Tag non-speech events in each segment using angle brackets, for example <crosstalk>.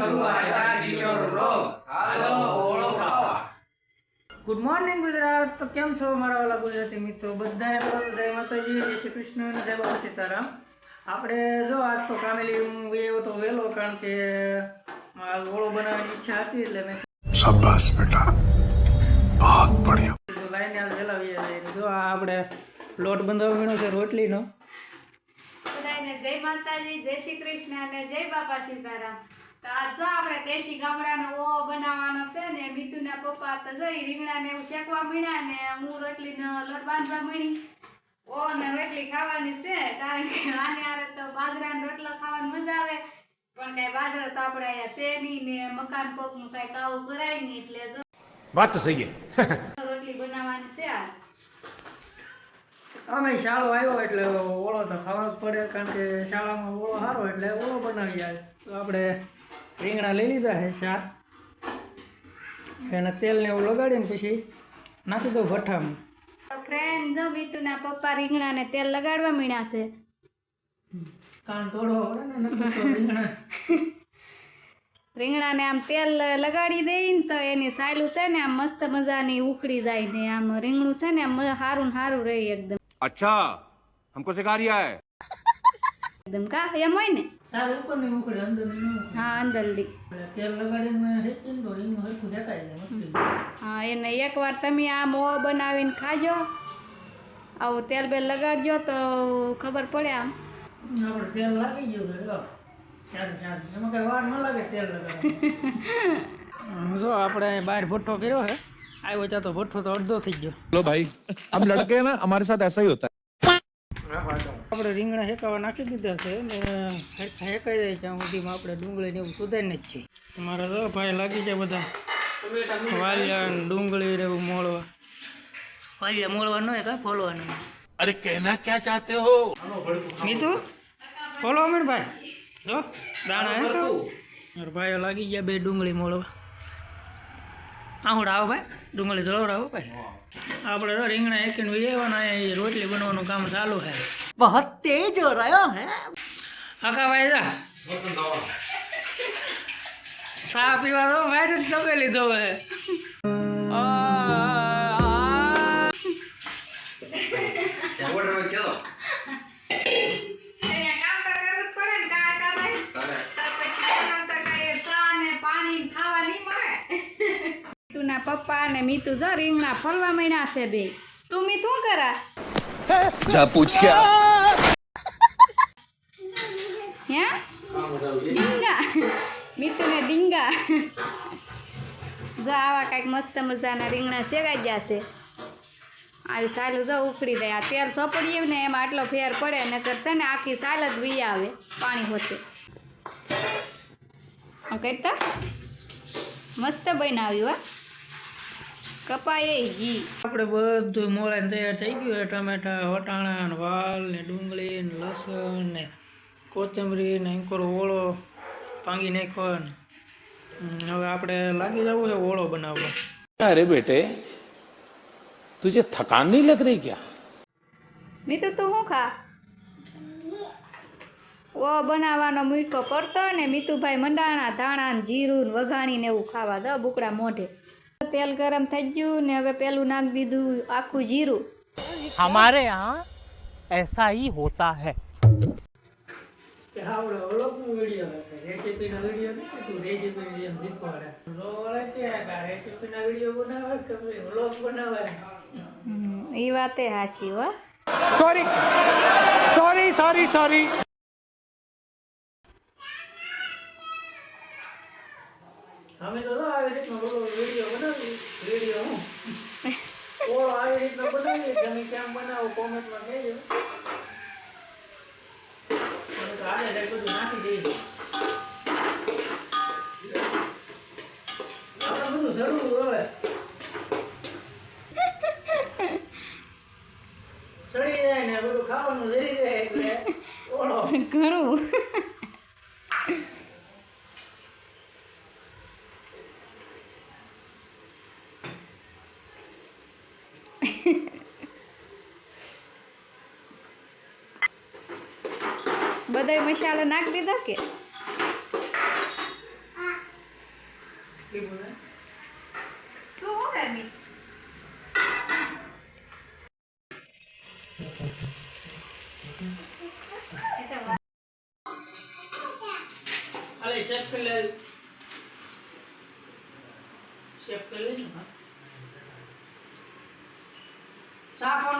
Good morning Gujarat. તો કેમ છો મારા વાલા ગુજરાતી મિત્રો? બધા તમારું જય માતાજી જય શ્રી કૃષ્ણ જય બાબા સીતારામ. આપણે જો આજ તો કામેલી હું ગયો તો વહેલો કારણ કે ઓળો બનાવવાની ઈચ્છા હતી એટલે મેં શાબાશ બેટા. બહુત બઢિયા. લાઈને આજ વહેલા વહેલા જો આ આપણે લોટ બંધાવવા મીણો છે રોટલીનો. જય માતાજી જય શ્રી કૃષ્ણ અને જય બાબા સીતારામ. જો આપણે દેશી ગામડાનો ઓવો બનાવવાનો છે ને મીતુના પપ્પા તો જોઈ રીંગણાને એવું શેકવા મળ્યા ને હું રોટલીનો લોટ બાંધવા મળી ઓ ને રોટલી ખાવાની છે કારણ કે આને આરે તો બાજરાનો રોટલો ખાવાની મજા આવે. પણ કઈ બાજરો તો આપણે અહીંયા છે ને મકાન પગનું કઈ કાવું કરાય નહીં એટલે જો વાત સહી રોટલી બનાવવાની છે આ. અમે શાળો આવ્યો એટલે ઓળો તો ખાવા પડે કારણ કે શાળામાં ઓળો સારો એટલે ઓળો બનાવી આવે. તો આપણે રીંગણા લઈ લીધા છે ચાર એને તેલને એવું લગાડીને પછી નાખી દઉં ભઠ્ઠામાં. ફ્રેન્ડ જો મીતુના પપ્પા રીંગણાને તેલ લગાડવા મીણ્યા છે. કાન તોડો <laughs> રીંગણાને આમ તેલ લગાડી દઈને તો એની સાયલું છે ને આમ મસ્ત મજાની ઉકળી જાય ને આમ રીંગણું છે ને આમ હારું ને સારું રહે એકદમ. અચ્છા હમકો સિખા રહ્યા હે એકદમ કા? એમ હોય ને? સારું ઉપર ને ઉકળે અંદર હા અંદર લી તેલ લગાડીને હેચીને દોડીને હરખું દેખાય હા એને એકવાર તમે આ મો બનાવીને ખાજો. આવું તેલ બેલ લગાડજો તો ખબર પડે આમ. જો. આપણે બહાર ભઠ્ઠો કર્યો છે. આવ્યો તો ભઠ્ઠો તો અડધો થઈ ગયો. લો ભાઈ આમ લડકે ના અમારે સાથે એસા હોતા. આપણે રીંગણા શેકાવા નાખી દીધા છે ને હેરખા શેકાઈ જાય ત્યાં સુધીમાં આપણે ડુંગળીને એવું સુધારીને જ છે મારે તો ભાઈ લાગી છે બધા. વાલિયા ડુંગળી ને એવું મોળવા. વાલિયા મોળવા નહીં કા ફોલવાનું? અરે કહેના ક્યાં ચાહતે હો? નીતુ? ફોલો અમીર ભાઈ. જો દાણા હે તો ભાઈ લાગી ગયા બે ડુંગળી મોળવા. આવું રાવ ભાઈ ડુંગળી ધોળાવ રાવ ભાઈ. આપણે તો રીંગણા એક વિજયવાના એ રોટલી બનવાનું કામ ચાલુ છે. બહુ તેજ હો રહ્યો હે. આકા ભાઈ જા. ચા પીવા તો ભાઈ જ તમે લીધો હે ઓર્ડર કેવો રીંગના પપ્પા અને મીતુ જો રીંગણા ફરવા માંડ્યા છે બે. તું મી શું કરા? જા પૂછ કે હે? રીંગણા મીતુને ડીંગા. જો આવા કાંઈક મસ્ત મજાના રીંગણા શેકાઈ ગયા છે. આવી સાલું જો ઉખડી જાય. આ તેલ ચોપડીએ ને એમાં આટલો ફેર પડે નકર છે ને આખી સાલ જ વી આવે પાણી હોતે. કહેતા મસ્ત બનાવ્યું હા. કપાય ઘી આપણે બધું મોળાને તૈયાર થઈ ગયું છે. ટમેટા વટાણા ને વાલ ને ડુંગળી ને લસણ ને કોથમરી ને અંકોર ઓળો ભાંગી નાખો ને. હવે આપણે લાગી જવું છે ઓળો બનાવવા. અરે બેટે? તુજે થકાન નહીં લગ રહી ક્યાં? મિત્ર તું હું ખા? ઓ બનાવવાનો મીઠો કરતો ને મીતુભાઈ મંડાણા ધાણા ને જીરું ને વઘાણીને એવું ખાવા દ બુકડા મોઢે. તેલ ગરમ થઈ ગયું ને હવે પેલું નાખી દીધું આખું જીરું हमारे यहाँ ऐसा ही होता है કે આપણે ઓળખનું વિડીયો રેસીપીના વિડીયો નથી તું રેસીપી <laughs> અમે તો આવી રીતનો ઓલો વીડિયો બનાવી વીડિયો હું? ઓળો આવી રીતનો બનાવીએ તમે કેમ બનાવો કોમેન્ટમાં કહેજો. તો જાય બધું નાખી દઈએ આપણે બધું જરૂર હવે ચડી જાય ને બધું ખાવાનું જરી જાય એટલે ઓળો ઘણું બધાય મસાલો નાખી દીધો કે લીંબુ ને તું શું કરવી અલે શેફ કરી લે શેફ કરી લે ને હા. શાક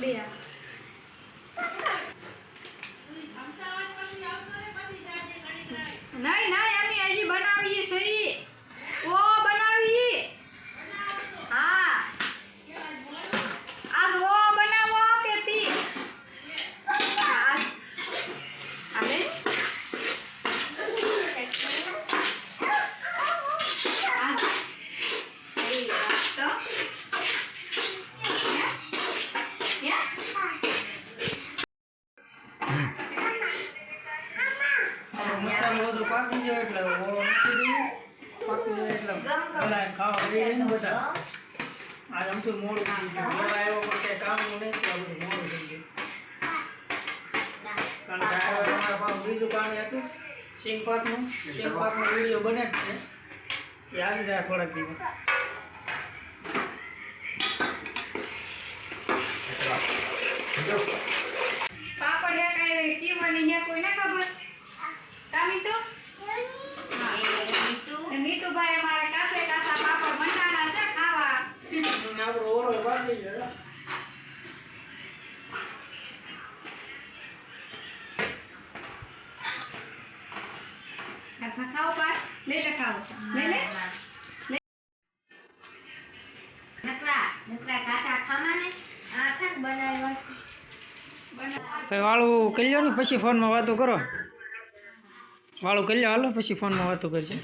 એ. બે નાખો. બે આ. નહીં નહીં અમે હજી બનાવીએ છીએ ઓ બનાવીએ હા આજ ઓ બનાવો કે તી આજ આલે આજ એ વાત તો યા મસાલો બધો પાકી જાય એટલે ઓ મૂકી દઈએ. પાકી જાય એટલે બધા ખાવા જાય ને બધા. આ આમથી મોડું થઈ ગયું. મોડા આવ્યો પણ કંઈ કામનું નહીં તો મોડ બધું મોડું થઈ ગયું. કારણ કે આ અમારા પાસે બીજું કામ હતું સિંગ પાકનું સિંગ પાકનો વીડિયો બને જ છે. એ આવી જાય થોડાક દિવસ પાપડ હે કાંઈ કીવાની હે કોઈને ખબર તામી તો ને મીતુભાઈ અમારા કાસે કાસા પાપડ મંડાણા છે ખાવા અને આપણો ઓરો વાગી જાય હાથમાં ખાવ પાસ. લઈ લે લઈ લે. વાળું કરી લો ને પછી ફોનમાં વાતો કરો. વાળું કરી લો હાલો પછી ફોનમાં વાતો કરજો.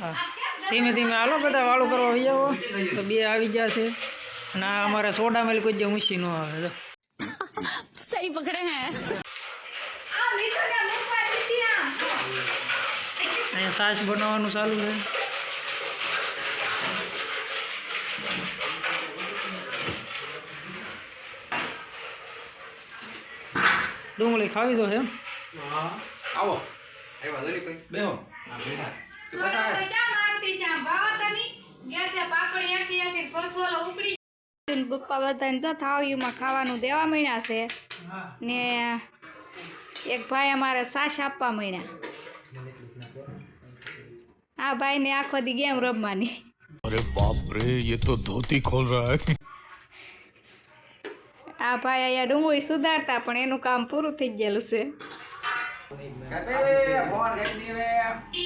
હા ધીમે ધીમે હાલો બધા વાળું કરવા આવી જાઓ. તો બે આવી ગયા છે. અને અમારે સોડા મેલ કોઈ જે ઊંચી ન આવે. <laughs> સહી પકડે મૂકવા દીધી આમ છાશ બનાવવાનું ચાલુ છે. ડુંગળી ખાવી દો છે. એમ આવો. આવ્યા બેહો. તો પપ્પા બધાને થાળીમાં ખાવાનું દેવા મહિના છે. ને એક ભાઈ અમારે સાસ આપવા માંડ્યા. આ ભાઈ ને આખો દી ગેમ રમવાની. અરે બાપ રે ये તો ધોતી ખોલ રહા હે. આ ભાઈ અહીંયા ડુંગળી સુધારતા પણ એનું કામ પૂરું થઈ ગયેલું છે.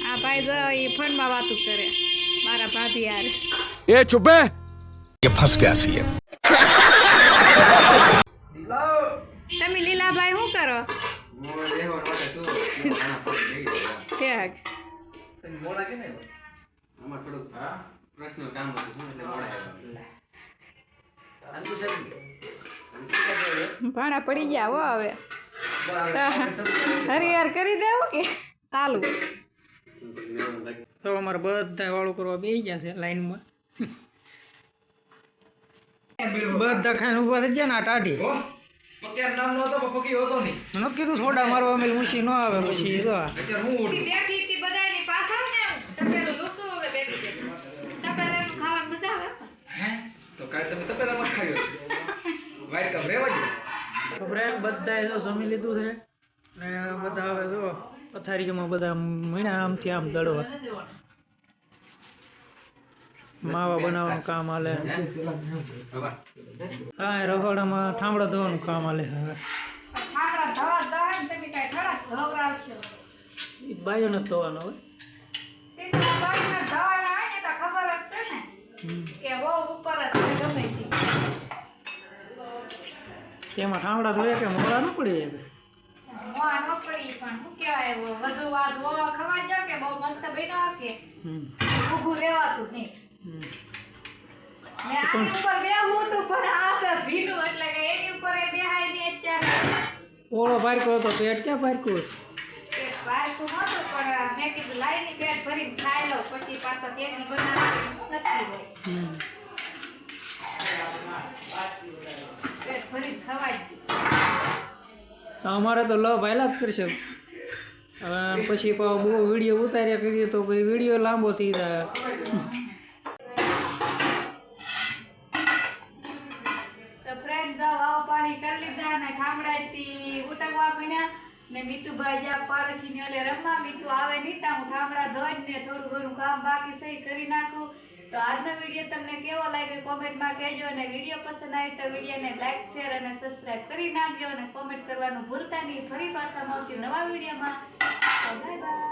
આ ભાઈ જો એ ફોનમાં વાતું કરે મારા ભાભી યાર એ છુપે! કે ફસ ગયા છીએ. તમે લીલાભાઈ શું કરો? મોડા કેમ આવ્યા અમાર થોડુંક હા પ્રશ્ન કામ હતું એટલે મોડા આવ્યા અંકુ સાહેબ ભાણા પડી ગયા હો હવે. હરિયાર કરી દેવું કે ચાલુ? તો અમારે બધા વાળું કરવા બેસી ગયા છે લાઈનમાં. બધા ખાઈને ઊભા થઈ ગયા ને આ ટાઢી. પક્યા નામ નો પકી હતો નહીં. મને કીધું થોડા મારવા અમે ઊંચી ન આવે પછી તો હું ઉઠું બેઠી હતી બધાની પાછળ ને તપેલું લૂકતું હવે બેઠી છે તપેલાનું ખાવાનું મજા આવે હે તો કાલે તમે તપેલામાં જ ખાયો વાઈટ કપ રેવા દો તો ફ્રેન્ડ બધાએ જો જમી લીધું છે. ને બધા હવે જો પથારીમાં બધા મીણા આમથી આમ દળવા માવા બનાવવાનું કામ હાલે હા રસોડામાં ઠામડા ધોવાનું કામ હાલે હવે. બાયો નથી ધોવાનો તે તો હોય તો ને હમ. કે ઉપર ગમે તેમાં ઠામડા ધોયા કે મોડા ન પડી જાય મોં ન પડી પણ. શું કહેવાય વધુ વાત વો ખવા જાવ કે બહુ મસ્ત બન્યો કે? હમ. ઊભું રહેવાતું નહીં. મેં આની ઉપર બેહવું હતું પણ આ તો ભીનું એટલે કે એની ઉપર એ બેહાય નહીં અત્યારે. ઓળો પારકો હતો પેટ ક્યાં પારકું પારકું નહોતું પણ મેં કીધું લાઈને પેટ ભરીને ખાઈ લઉં, પછી પાછા કેકની બનાવવાની નથી હોય અમારે તો લવ હાયલા જ કરશે. પછી પાછો બહુ વીડિયો ઉતાર્યા કરીએ તો પછી વીડિયો લાંબો થઈ જાય. ને મીતુભાઈ જ્યાં પાડોશીને ઓલે રમવા મીતુ આવે નહીં ત્યાં હું ઠામડા ધોઈને ને થોડું ઘણું કામ બાકી સહી કરી નાખું. તો આજનો વીડિયો તમને કેવો લાગ્યો કોમેન્ટમાં કહેજો અને વીડિયો પસંદ આવે તો વિડીયોને લાઈક, શેર અને સબસ્ક્રાઈબ કરી નાખજો અને કોમેન્ટ કરવાનું ભૂલતા નહીં. ફરી પાછા મળશું નવા વિડીયોમાં. Bye bye